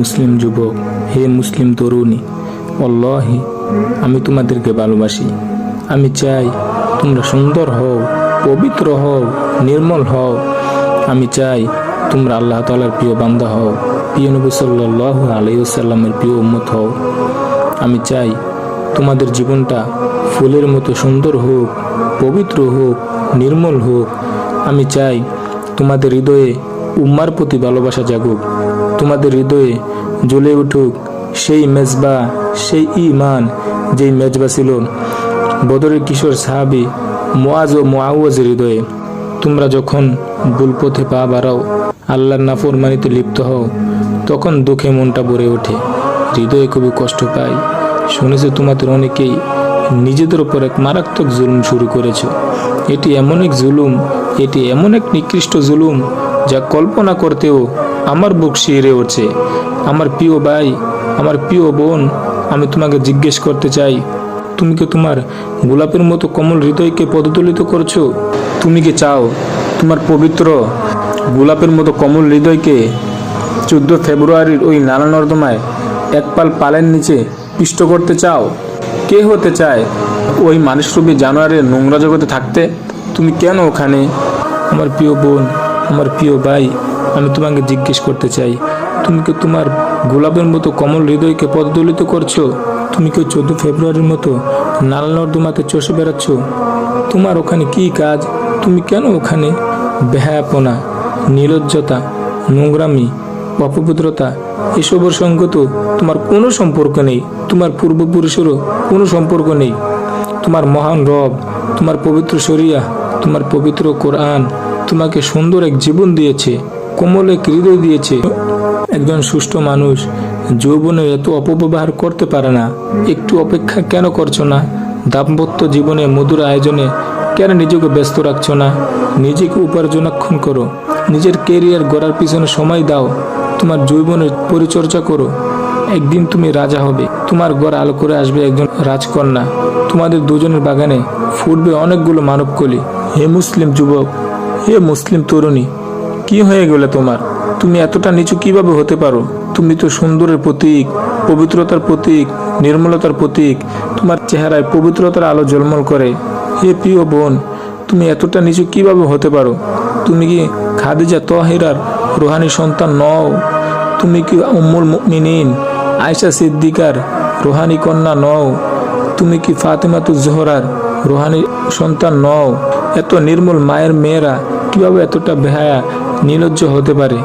মুসলিম যুবক, হে মুসলিম তরুণী অল্লাহি আমি তোমাদেরকে ভালোবাসি। আমি চাই তোমরা সুন্দর হও, পবিত্র হও, নির্মল হও আমি চাই তোমরা আল্লাহ তালার প্রিয় বান্দা হও। প্রিয় নবী সাল্লাহ আলাইসাল্লামের প্রিয় উম্মত হও। আমি চাই তোমাদের জীবনটা ফুলের মতো সুন্দর হোক, পবিত্র হোক, নির্মল হোক। আমি চাই তোমাদের হৃদয়ে উম্মার প্রতি ভালোবাসা জাগুক। তোমাদের হৃদয়ে জ্বলে উঠুক সেই মেজবা, সেই ইমান যেই মেজবা ছিল বদরের কিশোর সাহাবি মোয়াজ ও মোয়াউজের হৃদয়ে। তোমরা যখন ভুল পথে পা বাড়াও, আল্লাহর নাফরমানিতে লিপ্ত হও, তখন দুঃখে মনটা ভরে ওঠে, হৃদয়ে খুবই কষ্ট পাই শুনেছে তোমাদের অনেকেই নিজেদের ওপর এক মারাত্মক জুলুম শুরু করেছে। এটি এমন এক জুলুম, এটি এমন এক নিকৃষ্ট জুলুম, যা কল্পনা করতেও আমার বুক শিহরে উঠছে। আমার প্রিয় ভাই, আমার প্রিয় বোন, আমি তোমাকে জিজ্ঞেস করতে চাই তুমি কি তোমার গোলাপের মতো কমল হৃদয়কে পদদলিত করছ? তুমি কি চাও তোমার পবিত্র গোলাপের মতো কমল হৃদয়কে চোদ্দ ফেব্রুয়ারির ওই নানা নর্দমায় এক পাল পালের নিচে পিষ্ট করতে চাও? কে হতে চায় ওই মানুষ মানুষরূপী জানোয়ারের নোংরা জগতে থাকতে? তুমি কেন ওখানে? আমার প্রিয় বোন, আমার প্রিয় ভাই, আমি তোমাকে জিজ্ঞেস করতে চাই, তুমি কি তোমার গোলাপের মতো কমল হৃদয়কে পদদলিত করছ? তুমি কি চোদ্দ ফেব্রুয়ারির মতো নাল নর্দমাতে চষে বেড়াচ্ছ? তোমার ওখানে কি কাজ? তুমি কেন ওখানে? বেহায়াপনা নির্লজ্জতা নোংরামি অপবিত্রতা এসবের সঙ্গে তো তোমার কোনো সম্পর্ক নেই। তোমার পূর্বপুরুষেরও কোনো সম্পর্ক নেই। তোমার মহান রব, তোমার পবিত্র শরিয়া, তোমার পবিত্র কোরআন তোমাকে সুন্দর এক জীবন দিয়েছে, কোমল এক হৃদয় দিয়েছে। একজন সুষ্ঠু মানুষ যৌবনের এত অপব্যবহার করতে পারে না। একটু অপেক্ষা কেন করছ না? দাম্পত্য জীবনে মধুর আয়োজনে কেন নিজেকে ব্যস্ত রাখছো না? নিজেকে উপার্জনাক্ষণ করো। নিজের কেরিয়ার গড়ার পিছনে সময় দাও। তোমার যৌবনের পরিচর্যা করো। একদিন তুমি রাজা হবে। তোমার ঘর আলো করে আসবে একজন রাজকন্যা। তোমাদের দুজনের বাগানে ফুটবে অনেকগুলো মানবকলি। হে মুসলিম যুবক, হে মুসলিম তরুণী, কি হয়ে গেলে তোমার? তুমি এতটা নিচু কীভাবে হতে পারো? তুমি তো সুন্দরের প্রতীক, পবিত্রতার প্রতীক, নির্মলতার প্রতীক, তোমার চেহারায় পবিত্রতার আলো ঝলমল করে। হে প্রিয় বোন, তুমি এতটা নিচু কীভাবে হতে পারো? তুমি কি খাদিজা তহিরার রোহানি সন্তান নও? তুমি কি উম্মুল মুমিনিন আয়সা সিদ্দিকার রোহানি কন্যা নও? তুমি কি ফাতেমাতু জোহরার রোহানি সন্তান নও? এত নির্মল মায়ের মেয়েরা কীভাবে এতটা বেহায়া নির্লজ্জ হতে পারে?